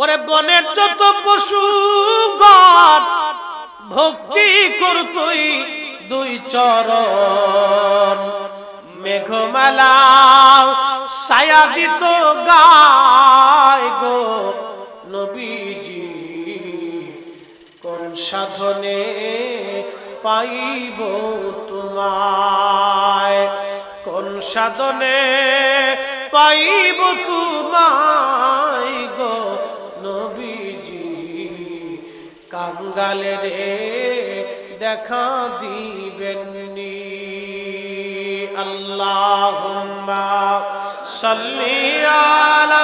ওরে বনের যত পশু গণ, ভক্তি করতই দুই চরণ। মেঘমালা ছায়া দিত গায় গো নবীজি। কোন সাধনে পাইব তোমায়? কোন সাধনে পাইব তোমায় কাঙ্গালে রে দেখা দিবেননি। আল্লাহ সাল্লি আলা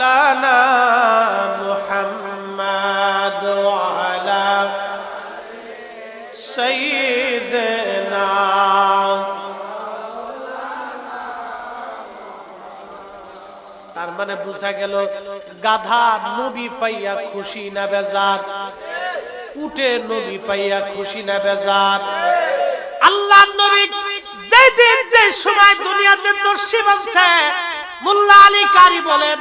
লানা মানে বোঝা গেল, গাধা নবী পাইয়া খুশি না বেজার। উঠে নবী পাইয়া খুশি না বেজার। আল্লাহ নবী যে দিন যে সময় দুনিয়াতে মোল্লা আলী কারি বলেন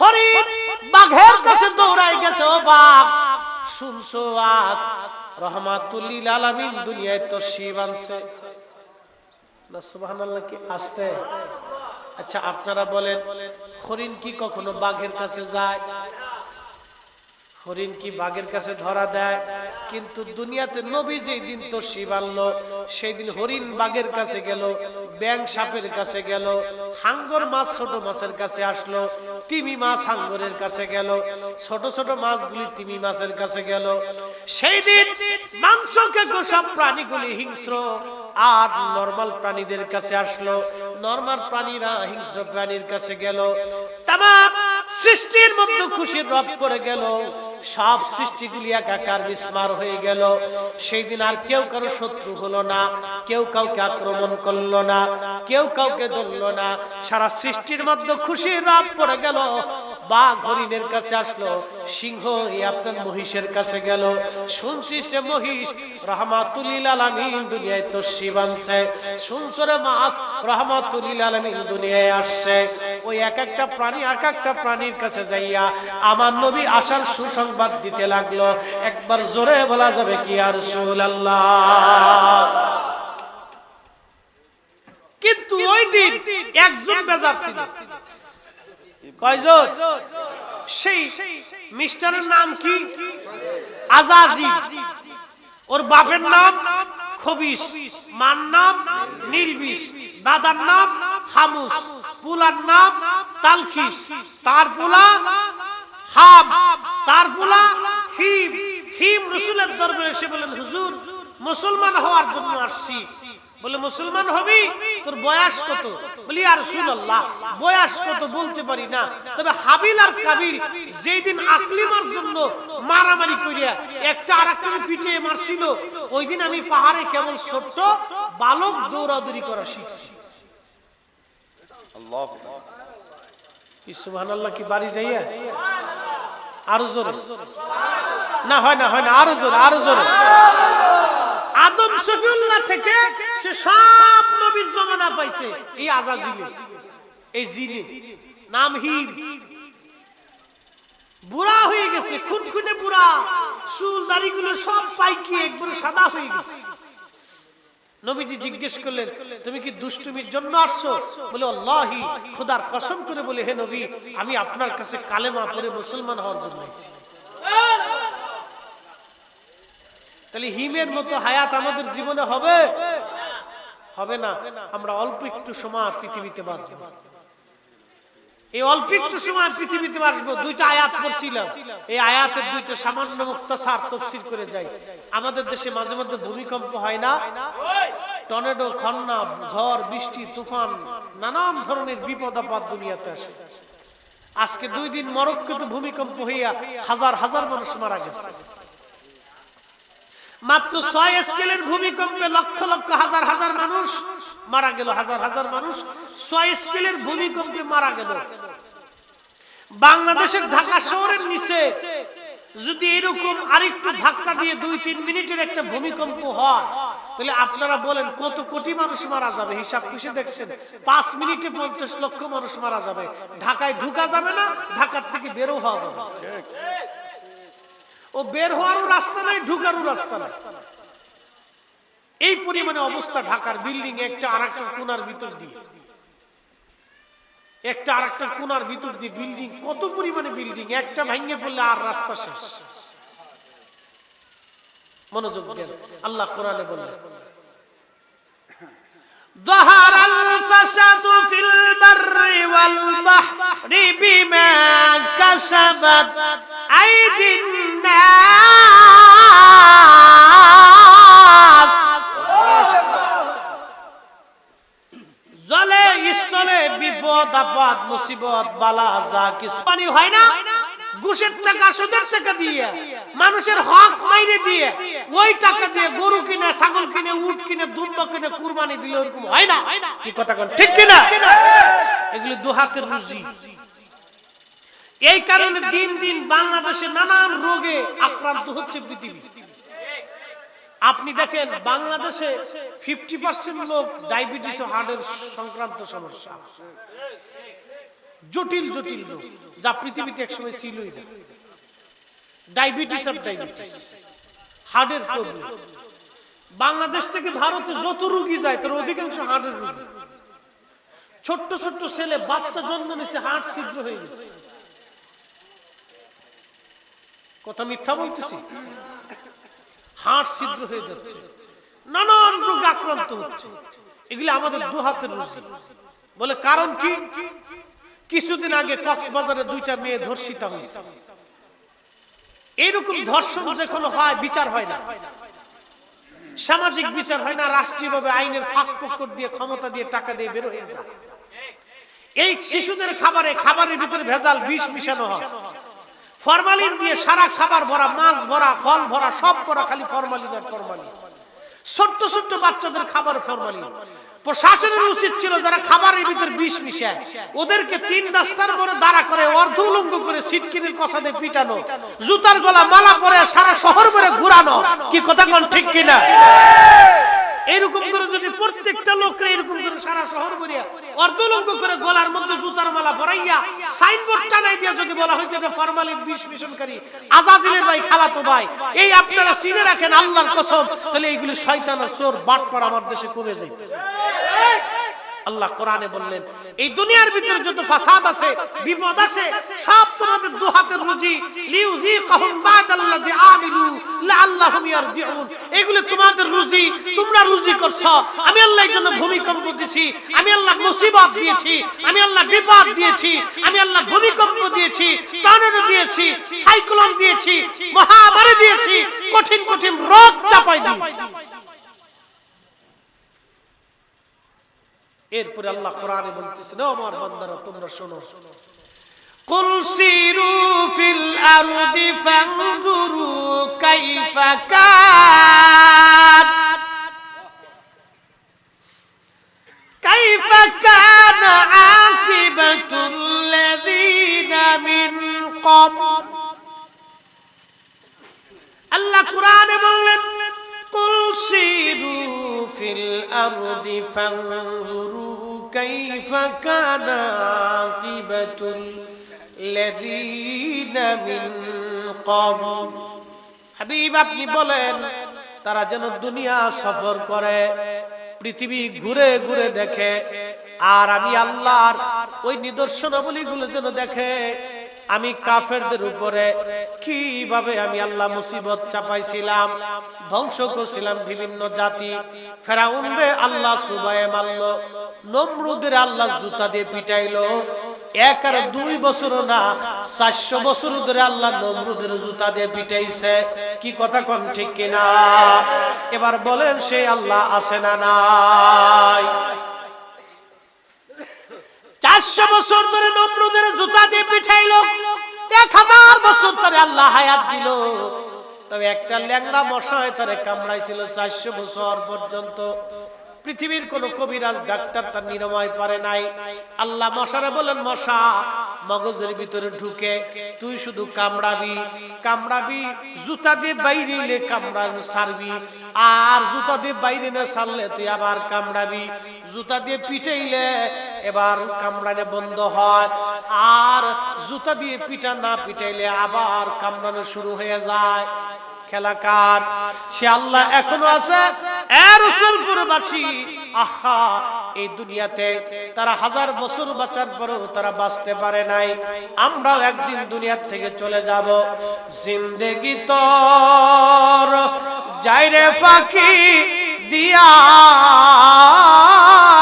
হরিণ বাঘের কাছে দৌড়াই গেছে, ও বাঘ, শুনছো আজ? রহমাতুল্লিল আলামিন দুনিয়ায় দর্শী বানছে। আসতে আচ্ছা আপনারা বলেন, হরিণ কি কখনো বাঘের কাছে যায়? হরিণ কি বাঘের কাছে ধরা দেয়? কিন্তু দুনিয়াতে নবী যেই দিন তো শিব আনলো সেই দিন হরিণ বাঘের কাছে গেল ব্যাং সাপের কাছে গেল, হাঙ্গর মাছ, ছোট মাছের কাছে আসলো তিমি মাছ হাঙ্গরের কাছে গেল। ছোট ছোট মাছগুলি তিমি মাছের কাছে গেল। সেই দিন মাংস খেকো সব প্রাণীগুলি হিংস্র আর নর্মাল প্রাণীদের কাছে আসলো। নর্মাল প্রাণীরা হিংস্র প্রাণীর কাছে গেল। তামাম সৃষ্টির মধ্যে খুশির রব পড়ে গেল, সব সৃষ্টিগুলি একাকার বিস্মার হয়ে গেল। সেই দিন আর কেউ কারও শত্রু হলো না, কেউ কাউকে আক্রমণ করল না, কেউ কাউকে ধরলো না। সারা সৃষ্টির মধ্যে খুশির রব পড়ে গেল বাঘ হরিণের কাছে আসলো, সিংহ আপনার মহিষের কাছে গেল। শুনছি সে মহিষ রহমাতুলিল দুনিয়ায় তো শিবানছে শুনছরে মাছ রহমাতুলিল দুনিয়ায় আসছে। ওই এক একটা প্রাণী, এক একটা প্রাণীর কাছে যাইয়া আমার নবী আসার সুসংবাদ দিতে লাগল। একবার জোরে বলা যাবে কি আর আল্লাহ কিন্তু ওই দিন একজন বেজার ছিল। কয়জন? সেই মিস্টারের নাম কি? আজাজি। ওর বাপের নাম খবিস মার নাম নির্বিষ দাদার নাম হামুস। পুলার নাম তালখিস। তার পুলা হাম তার পুলা হিম। হিম রসুলের দরবারে এসে বলেন হুজুর, মুসলমান হওয়ার জন্য আসছি। বলে মুসলমান হবি? তোর বয়স কত? বলি আর সুল্লাহ বয়স কত বলতে পারি না। তবে হাবিল আর কাবিল যেই দিন আকলিমার জন্য মারামারি করিয়া একটা আর একটা পিঠে মারছিল ওই দিন আমি পাহাড়ে কেমন ছোট্ট বালক দৌড়াদৌড়ি করা শিখছি। সুবহানাল্লাহ কি বাড়ি যাইয়া? আরও জোরে। না হয় না হয় না আরও জোরে আরও জোরে। আদম শফিউল্লাহ থেকে সে সব নবীর জমানা পাইছে। এই আজাজিলে এই জিনে। নাম হিম। বুড়া হয়ে গেছে, খুনখুনে বুড়া। চুল, দাড়িগুলো সব পাইকি, একবারে সাদা হয়ে গেছে। নবীজি জিজ্ঞেস করলেন, তুমি কি দুষ্টুমির জন্য আসছো? বলে, আল্লাহি, খোদার কসম করে বলে, হে নবী, আমি আপনার কাছে কালেমা পড়ে মুসলমান হওয়ার জন্য এসেছি তাহলে হিমের মতো হায়াত আমাদের জীবনে হবে? হবে না। আমরা অল্প একটু সময় পৃথিবীতে বাঁচব। এই অল্প একটু সময় পৃথিবীতে বাঁচবো। দুইটা আয়াত পড়ছিলাম। এই আয়াতের দুইটা সামান্য মুক্তাসার তফসিল করে যাই। আমাদের দেশে মাঝে মধ্যে ভূমিকম্প হয় না? টর্নেডো, খন্না, ঝড়, বৃষ্টি, তুফান, নানান ধরনের বিপদ আপদ দুনিয়াতে আসে। আজকে দুই দিন মরক্কোতে ভূমিকম্প হইয়া হাজার হাজার মানুষ মারা গেছে। মাত্র ছয় স্কেলের ভূমিকম্পে লক্ষ লক্ষ হাজার হাজার মানুষ মারা গেল, হাজার হাজার মানুষ ছয় স্কেলের ভূমিকম্পে মারা গেল। বাংলাদেশের ঢাকা শহরের নিচে যদি এরকম আরেকটু ধাক্কা দিয়ে দুই, তিন মিনিটের একটা ভূমিকম্প হয়, তাহলে আপনারা বলেন কত কোটি মানুষ মারা যাবে? হিসাব খুশি দেখছেন? পাঁচ মিনিটে পঞ্চাশ লক্ষ মানুষ মারা যাবে। ঢাকায় ঢুকা যাবে না, ঢাকার থেকে বেরো হওয়া যাবে। ও বের হওয়ারও রাস্তা নাই ঢুকারও রাস্তা নাই এই পরিমাণে অবস্থা ঢাকার বিল্ডিং একটা আর একটা কোনার ভিতর দিয়ে একটা আর একটা কোনার ভিতর দিয়ে বিল্ডিং কত পরিমাণে বিল্ডিং একটা ভাঙে পড়লে আর রাস্তা শেষ মনোযোগ দেন আল্লাহ কোরআনে বললেন ظهر الفساد في البر والبحر بما كسبت أيدي বিপদ আপদ মুসিবত, বালা, যা কিছু। পানি হয় না? ঘুষের টাকা, সুদের টাকা দিয়ে, মানুষের হক মাইরে দিয়ে, ওই টাকা দিয়ে গরু কিনে, ছাগল কিনে, উট কিনে দুম্ব কিনে, কুরবানি দিলে ওরকম হয় না? কি কথা কোন? ঠিক কিনা? এগুলি দুহাতের রুজি। এই কারণে দিন দিন বাংলাদেশে নানান রোগে আক্রান্ত হচ্ছে পৃথিবী। আপনি দেখেন বাংলাদেশে ফিফটি পার্সেন্ট লোক ডায়াবেটিস ও হার্টের সংক্রান্ত সমস্যা। জটিল জটিল রোগ, যা পৃথিবীতে একসময় ছিল ডায়াবেটিস আর ডায়াবেটিস হার্টের প্রবলেম বাংলাদেশ থেকে ভারতে যত রোগী যায়, তার অধিকাংশ হার্টের রোগী। ছোট্ট ছোট্ট ছেলে, বাচ্চা জন্ম নিছে হার্ট ছিদ্র হয়ে গেছে। কথা মিথ্যা বলতেছি? হাড় ছিদ্র হয়ে যাচ্ছে। নানান রোগে আক্রান্ত হচ্ছে। এগুলি আমাদের দু রুজি। বলে কারণ কি? কিছুদিন আগে কক্সবাজারে দুইটা মেয়ে ধর্ষিতা হয়েছে। এইরকম ধর্ষণ যখন হয়, বিচার হয় না। সামাজিক বিচার হয় না, রাষ্ট্রীয়ভাবে আইনের ফাঁক ফোকর দিয়ে, ক্ষমতা দিয়ে টাকা দিয়ে বের হয়ে যায়। এই শিশুদের খাবারে, খাবারের ভিতরে ভেজাল বিষ মিশানো হয়। ফরমালিন দিয়ে সারা খাবার ভরা, মাছ ভরা, ফল ভরা, সব ভরা, খালি ফরমালিন আর ফরমালিন। ছোট্ট ছোট্ট বাচ্চাদের খাবার ফরমালিন। প্রশাসনের উচিত ছিল যারা খাবারের ভিতর বিষ মিশায়। ওদেরকে তিন রাস্তার পরে দাঁড়া করে অর্ধ উলঙ্গ করে সিটকিনের কষাতে পিটানো, জুতার গলা মালা পরে সারা শহর ভরে ঘুরানো। কি কথা কোন ঠিক কিনা? এরকম করে যদি প্রত্যেকটা লোককে এরকম করে সারা শহর বলিয়া অর্ধলঙ্গ করে গলার মধ্যে জুতার মালা পরাইয়া সাইনবোর্ড টানাই দিয়া যদি বলা হইতো যে ফরমালিন বিষ মিশনকারী আজাজিলের ভাই খালাতো ভাই, এই আপনারা চিনে রাখেন আল্লাহর কসম, তাহলে এইগুলি শয়তান চোর বাট বাটপার আমার দেশে কমে যাইত। আল্লাহ কোরআনে বললেন, এই দুনিয়ার ভিতরে যত ফাসাদ আছে, বিপদ আছে, সব তোমাদের দু হাতের রুজি। লিউযিকাহুম বাদাল্লাযী আমিলু লাআল্লাহুম ইয়ারজিউন। এগুলো তোমাদের রুজি, তোমরা রুজি করছ। আমি আল্লাহ এর জন্য ভূমিকম্প দিয়েছি আমি আল্লাহ মুসিবত দিয়েছি, আমি আল্লাহ বিপদ দিয়েছি, আমি আল্লাহ ভূমিকম্প দিয়েছি, টর্নেডো দিয়েছি, সাইক্লোন দিয়েছি, মহামারী দিয়েছি, কঠিন কঠিন রোগ চাপাই দিয়েছি। এরপরে আল্লাহ কোরআনে বলতেছেন ও আমার বান্দারা তোমরা শোনো قل سيروا في الأرض فانظروا كيف كان كيف كان عاقبة الذين من قبل আল্লাহ কোরআনে বললেন قل سيروا في الأرض فانظروا كيف كان عاقبة الذين من قبل হাবিব আপনি বলেন তারা যেন দুনিয়া সফর করে পৃথিবী ঘুরে ঘুরে দেখে আর আমি আল্লাহর ওই নিদর্শনাবলীগুলো যেন দেখে আমি কাফেরদের উপরে কীভাবে আমি আল্লাহ মুসিবত চাপাইছিলাম, ধ্বংস করছিলাম বিভিন্ন জাতি। ফেরাউন রে আল্লাহ সুবায়ে মারলো, নমরুদের আল্লাহ জুতা দিয়ে পিটাইলো। এক আর দুই বছর না, চারশো বছর ধরে আল্লাহ নমরুদের জুতা দিয়ে পিটাইছে। কি কথা কোন ঠিক কিনা? এবার বলেন, সে আল্লাহ আছে না নাই? চারশো বছর ধরে নমরুদের জুতা দিয়ে পিঠাইলো। এক হাজার বছর ধরে আল্লাহ হায়াত দিল। তবে একটা ল্যাংড়া মশায় তারে কামড়াইছিল চারশো বছর পর্যন্ত। পৃথিবীর কোন কবিরাজ, ডাক্তার তার নিরাময় পারে নাই। আল্লাহ মশারে বলেন, মশা, মগজের ভিতরে ঢুকে তুই শুধু কামড়াবি। কামড়াবি, জুতা দিয়ে বাইরে এলে কামড়ানো সারবি। আর জুতা দিয়ে বাইরে না সারলে তুই আবার কামড়াবি। জুতা দিয়ে পিটাইলে এবার কামড়ানো বন্ধ হয়। আর জুতা দিয়ে পিটা না পিটাইলে আবার কামড়ানো শুরু হয়ে যায়। খেলাকার। সে আল্লাহ এখনও আছে? আহা, এই দুনিয়াতে তারা হাজার বছর বাঁচার পরেও তারা বাঁচতে পারে নাই। আমরাও একদিন দুনিয়ার থেকে চলে যাব। জিন্দেগি তোর যাইরে পাখি দিয়া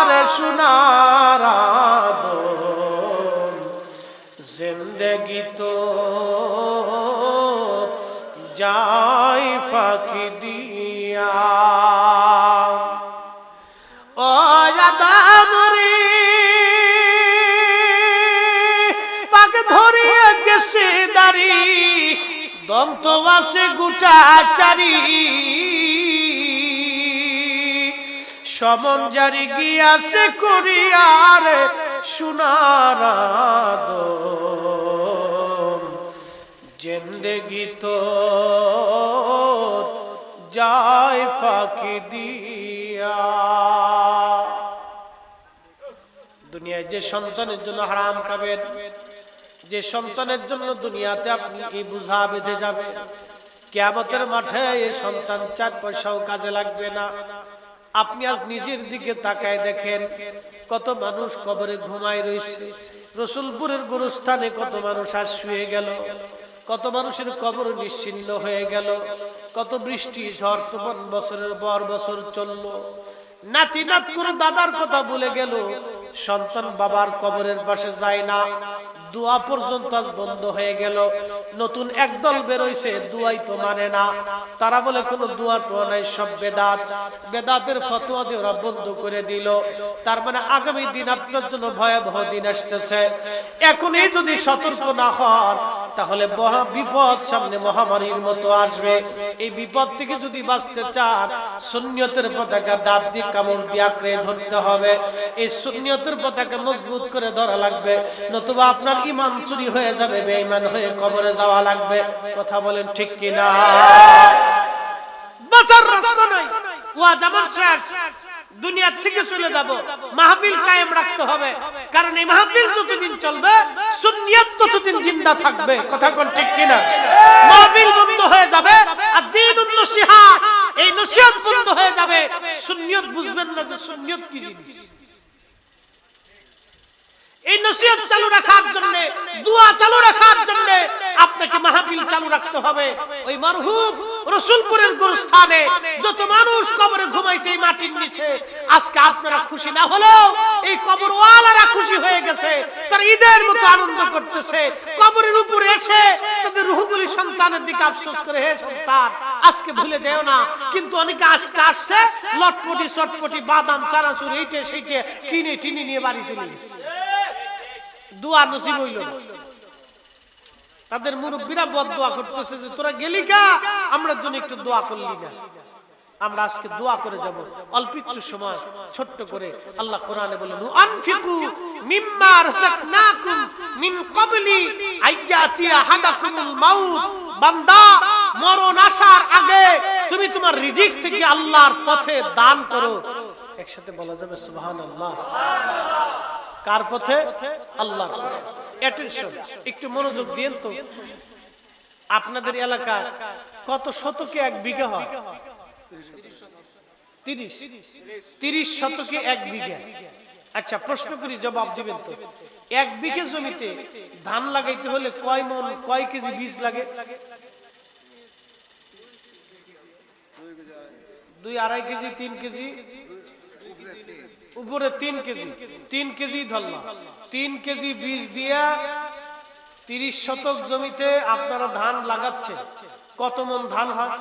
রে সোনার ধরিয়া গেছে দাড়ি, দন্ত বাসে গুটা চারি। সমন জারি গিয়াছে করিয়ার সোনার জিন্দগি তো যায় ফাঁকি দিয়া। দুনিয়ায় যে সন্তানের জন্য হারাম খাবেন যে সন্তানের জন্য দুনিয়াতে আপনি এই বুঝা বেঁধে যাবে কেয়ামতের মাঠে এই সন্তান চার পয়সাও কাজে লাগবে না। আপনি আজ নিজের দিকে তাকায় দেখেন, কত মানুষ কবরে ঘুমায় রয়েছে। রসুলপুরের গুরুস্থানে কত মানুষ আজ শুয়ে গেল। কত মানুষের কবর নিশ্চিন্ন হয়ে গেল। কত বৃষ্টি, ঝড়, তুফান বছরের পর বছর চলল। নাতি নাত করে দাদার কথা বলে গেল। সন্তান বাবার কবরের পাশে যায় না। দোয়া পর্যন্ত বন্ধ হয়ে গেল। নতুন একদল বেরোইছে, দুয়াই তো মানে না। তারা বলে, কোনো দোয়া টোয়া নাই, সব বেদাত। বেদাতের ফতোয়া দিয়ে ওরা বন্ধ করে দিল। তার মানে আগামী দিন আপনার জন্য ভয়াবহ দিন আসতেছে। এখনই যদি সতর্ক না হন, তাহলে বিপদ সামনে মহামারীর মতো আসবে। এই বিপদ থেকে যদি বাঁচতে চান, সুন্নিয়তের পতাকা দাঁত দিয়ে কামড় দিয়ে আঁকড়ে ধরতে হবে। এই সুন্নিয়তের পতাকা মজবুত করে ধরা লাগবে। নতুবা আপনার ইমান চুরি হয়ে যাবে, বেঈমান হয়ে কবরে যাওয়া লাগবে। কথা বলেন ঠিক কিনা? বাঁচার রাস্তা নাই। ওয়াজ আমার শেষ। দুনিয়ার থেকে চলে যাব। মাহফিল কায়েম রাখতে হবে। কারণ এই মাহফিল যতদিন চলবে, সুন্নিয়ত ততদিন জিন্দা থাকবে। কথা কোন ঠিক কিনা? মাহফিল বন্ধ হয়ে যাবে আর দিন নসিহাত। এই নসিহত বন্ধ হয়ে যাবে। সুন্নিয়ত বুঝবেন না যে সুন্নিয়ত কি জিনিস? এই নসিহত চালু রাখার জন্য, দোয়া চালু রাখার জন্য আপনাকে মাহফিল চালু রাখতে হবে। ওই মারহুম রসুলপুরের গুরুস্থানে যত মানুষ কবরে ঘুমাইছে এই মাটির নিচে, আজকে আপনারা খুশি না হলেও এই কবর ওয়ালারা খুশি হয়ে গেছে, তারা ঈদের মতো আনন্দ করতেছে। কবরের উপরে এসে তাদের রুহগুলি সন্তানের দিকে আফসোস করে, হে সন্তান, আজকে ভুলে যেও না, কিন্তু অনেকে আজকে আসছে, লটপটি, চটপটি, বাদাম, চানাচুর, এইটে, সেইটে, কিনে, টিনে নিয়ে বাড়ি চলে গেছে দোয়া নসিব হইল। তাদের মুরব্বীরা বদ দোয়া করতেছে যে, তোরা গেলি কা আমরা জন্য একটু দোয়া করলি না আমরা আজকে দোয়া করে যাব। অল্প একটু সময়, ছোট্ট করে আল্লাহ কোরআনে বলেন আনফিকু মিম্মা রাযাকনাকুম মিন ক্বাবলি আইয়াতি আহাদাকুমুল মাউত। বান্দা, মরণ আসার আগে তুমি তোমার রিজিক থেকে আল্লাহর পথে দান করো। একসাথে বলা যাবে সুবহানাল্লাহ সুবহানাল্লাহ। কার পথে? আল্লাহ অ্যাটেনশন একটু মনোযোগ দিন তো। আপনাদের এলাকা কত শতকে এক বিঘা হয়? তিরিশ শতকে এক বিঘা। আচ্ছা প্রশ্ন করি, জবাব দিবেন তো। এক বিঘে জমিতে ধান লাগাইতে হলে কয় মন, কয় কেজি বীজ লাগে? দুই আড়াই কেজি, তিন কেজি? উপরে তিন কেজি তিন কেজি ধরলাম তিন কেজি বীজ দিয়া তিরিশ শতক জমিতে আপনারা ধান লাগাচ্ছেন কত মন ধান হয়?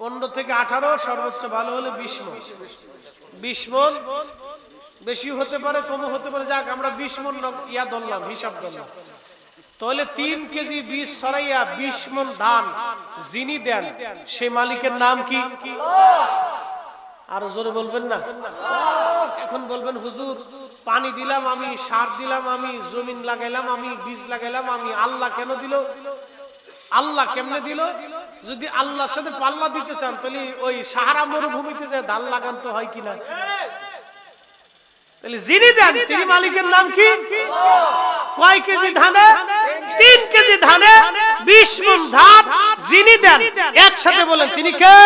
পনেরো থেকে আঠারো, সর্বোচ্চ ভালো হলে বিশ মন। বিশ মন? বেশি হতে পারে কমও হতে পারে, যাক, আমরা বিশ মন ইয়া ধরলাম, হিসাব ধরলাম। তাহলে তিন কেজি বীজ সরাইয়া বিশ মন ধান যিনি দেন, সে মালিকের নাম কি? আর জোরে বলবেন না? এখন বলবেন, হুজুর, পানি দিলাম আমি, সার দিলাম আমি, জমিন লাগাইলাম আমি, বীজ লাগাইলাম আমি, আল্লাহ কেন দিল? আল্লাহ কেমনে দিল? যদি আল্লাহর সাথে পাল্লা দিতে চান, তাহলে ওই সাহারা মরুভূমিতে যে ধান লাগান তো হয় কিনা? তাহলে যিনি দেন, তিনি মালিকের নাম কি? কয় কেজি ধানে? তিন কেজি ধানে? বিশ যিনি দেন, একসাথে বলেন, তিনি কে?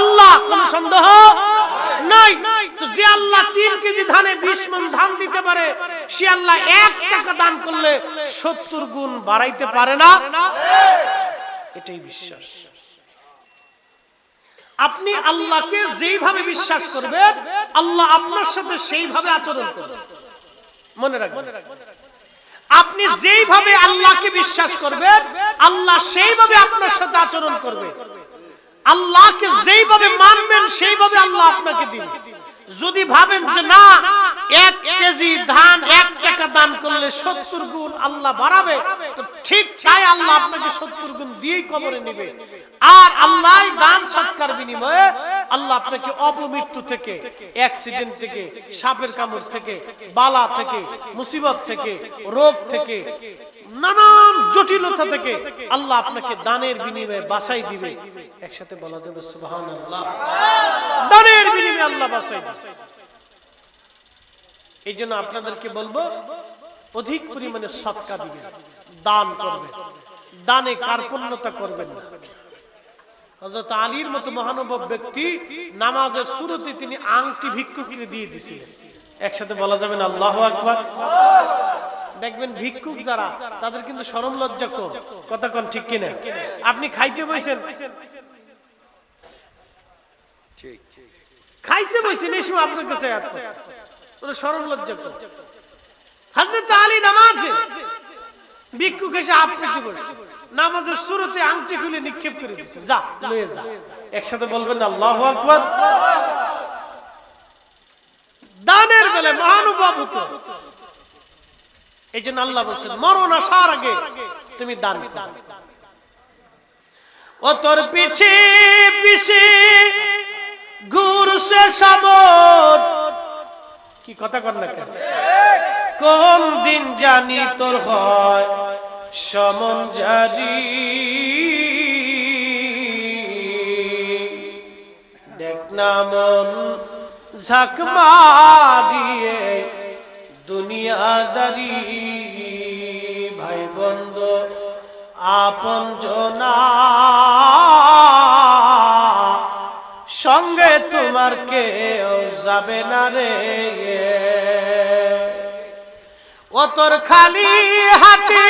আল্লাহ, কোন সন্দেহ? নাই। তো যে আল্লাহ তিন কেজি ধানে বিশ ধান দিতে পারে, সে আল্লাহ এক টাকা দান করলে সত্তর গুণ বাড়াইতে পারে না? এটাই বিশ্বাস। আপনি আল্লাহকে যেইভাবে বিশ্বাস করবেন, আল্লাহ আপনার সাথে সেইভাবে আচরণ করবেন। মনে রাখবেন। আপনি যেইভাবে আল্লাহকে বিশ্বাস করবেন আল্লাহ সেইভাবে আপনার সাথে আচরণ করবে। আল্লাহকে যেইভাবে মানবেন সেইভাবে আল্লাহ আপনাকে দিবে। যদি ভাবেন যে না, এক কেজি ধান, এক টাকা দান করলে সত্তর গুণ আল্লাহ বাড়াবে, তো ঠিক তাই আল্লাহ আপনাকে সত্তর গুণ দিয়েই কবরে নিবে। আর আল্লাহ দান সৎকার বিনিময়ে আল্লাহ আপনাকে অপমৃত্যু থেকে অ্যাক্সিডেন্ট থেকে, সাপের কামড় থেকে, বালা থেকে, মুসিবত থেকে, রোগ থেকে নানান জটিলতা থেকে আল্লাহ আপনাকে দানের বিনিময়ে বাসাই দিবে। একসাথে বলা যাবে সুবহানাল্লাহ। দানের বিনিময়ে আল্লাহ বাসাই দিবে। এই জন্য আপনাদেরকে বলব অধিক পরিমাণে সৎকা দিবেন দান করবেন। দানে কার্পণ্যতা করবেন না। হযরত আলীর মতো মহানুভব ব্যক্তি নামাজের শুরুতে তিনি আংটি ভিক্ষুককে দিয়ে দিছিলেন একসাথে বলা যাবে না আল্লাহ আকবার। দেখবেন ভিক্ষুক যারা, তাদের কিন্তু শরম লজ্জা কম। কথা কোন ঠিক কিনা? আপনি খাইতে বসেন। খাইতে বসেন, এই সময় আপনার কাছে শরম লজ্জা কম। হযরত আলী নামাজে ভিক্ষুক এসে পেতে নামাজের শুরুতে আংটি খুলে নিক্ষেপ করে দিচ্ছে যা, লয়ে যা। একসাথে বলবেন, আল্লাহু আকবার। দানের বেলে মহানুভব হতো। এই জন্য আল্লাহ বলছেন, মরণ আসার আগে তুমি দান। ও তোর পিছে পিছে ঘুরছে সাবর কি কথা কর না কোন দিন জানি তোর হয় সমন জারি। দেখ না মন ঝাঁক মারিয়ে দুনিয়াদারি ভাই বন্ধ আপন জনা। সঙ্গে তোমার কেউ যাবে না রে। ও তোর খালি হাতে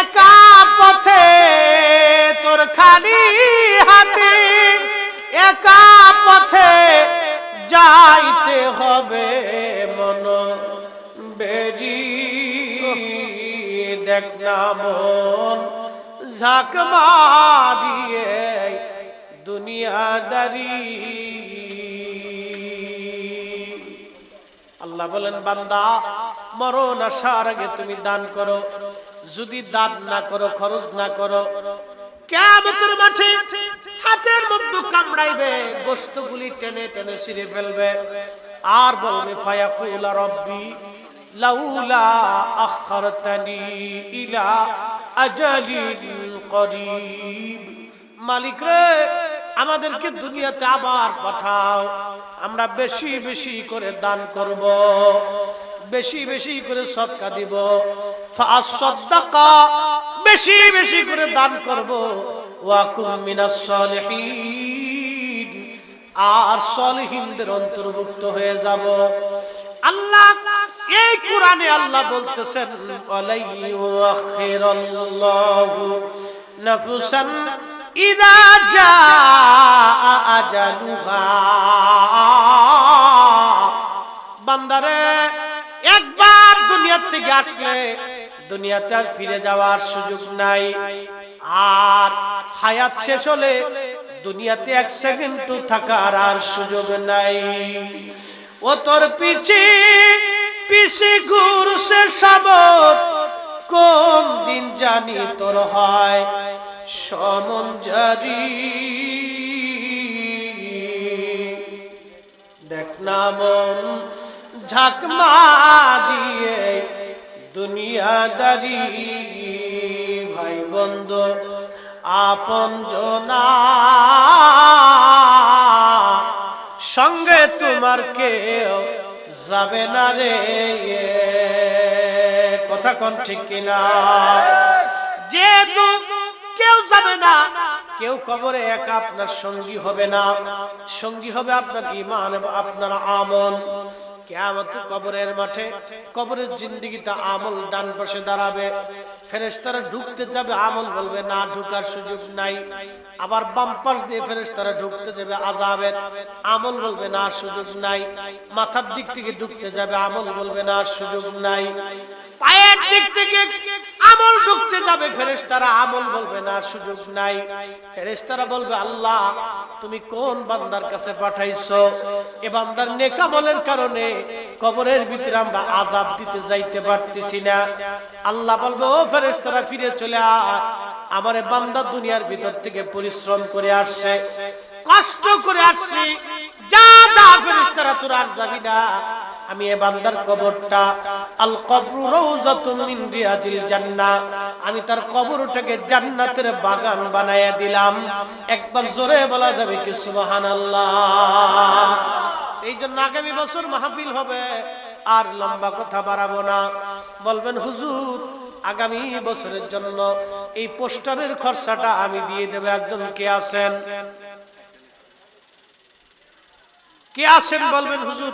একা পথে, তোর খালি হাতে একা পথে যাইতে হবে মন বেরি দেখ না মন, ঝাঁক মারিয়ে দুনিয়াদারি আল্লাহ বলেন, বান্দা, মরণ আসার আগে তুমি দান করো। যদি দান না করো, খরচ না করো কেমতের মাঠে হাতের মধ্যে কামড়াইবে গোস্তগুলি টেনে টেনে ছিঁড়ে ফেলবে। আর বলবে, ফায়াকুলা রব্বি লাউলা আখারতানি ইলা মালিক রে, আমাদেরকে দুনিয়াতে আবার পাঠাও। আমরা বেশি বেশি করে দান করব, বেশি বেশি করে সদকা দিব। বেশি বেশি করে দান করব। আর সলিহিনদের অন্তর্ভুক্ত হয়ে যাব। আল্লাহ এই কোরআনে আল্লাহ বলতেছেন নাফসান ইদা জা আজালুহা। বান্দারে, একবার দুনিয়া থেকে আসলে দুনিয়াতে আর ফিরে যাওয়ার সুযোগ নাই। আর হায়াত শেষ হলে দুনিয়াতে এক সেকেন্ড থাকার আর সুযোগ নাই। ও তোর পিছে পিছে ঘুরছে সাবত, কোন দিন জানি তোর হয়? সমন জারি। না মন ঝাকমা দিয়ে দুনিয়াদারি। ভাই বন্ধু, আপন জনা। সঙ্গে তোমার কেউ যাবে না রে কথা কন ঠিক কিনা? যেহেতু কেউ যাবে না, কেউ কবরে একা আপনার সঙ্গী হবে না। সঙ্গী হবে আপনার ইমান এবং আপনার আমল। কেমন কবরের মাঠে কবরের জিন্দিগিটা আমল ডান পাশে দাঁড়াবে। ফেরেশতারা ঢুকতে যাবে, আমল বলবে, না, ঢুকার সুযোগ নাই। আবার বাম পাশ দিয়ে ফেরেশতারা ঢুকতে যাবে আজাবের আমল বলবে, না, সুযোগ নাই। মাথার দিক থেকে ঢুকতে যাবে, আমল বলবে, না, সুযোগ নাই। পায়ের দিক থেকে আমল ঢুকতে যাবে ফেরেশতারা। আমল বলবে, না, সুযোগ নাই। ফেরেশতারা বলবে, আল্লাহ, তুমি কোন বান্দার কাছে পাঠাইছো? এ বান্দার নেকামলের কারণে কবরের ভিতরে আমরা আজাব দিতে যাইতে পারতেছি না। আল্লাহ বলবে, ও ফেরেশতারা, ফিরে চলে আয়। আমারে বান্দা দুনিয়ার ভিতর থেকে পরিশ্রম করে আসছে, কষ্ট করে আসছে। যা যা ফেরেশতারা, তোর আর যাবি না। আমি এ বান্দার কবরটা, আল কবরু রওজাতুন মিন রিয়াজিল জান্নাহ আমি তার কবরটাকে জান্নাতের বাগান বানায়া দিলাম। একবার জোরে বলা যাবে কি সুবহানাল্লাহ। এই জন্য আগামী বছর মাহফিল হবে, আর লম্বা কথা বাড়াবো না। বলবেন, হুজুর, আগামী বছরের জন্য এই পোস্টারের খরচাটা আমি দিয়ে দেব, একজন কে আছেন? কে আছেন বলবেন, হুজুর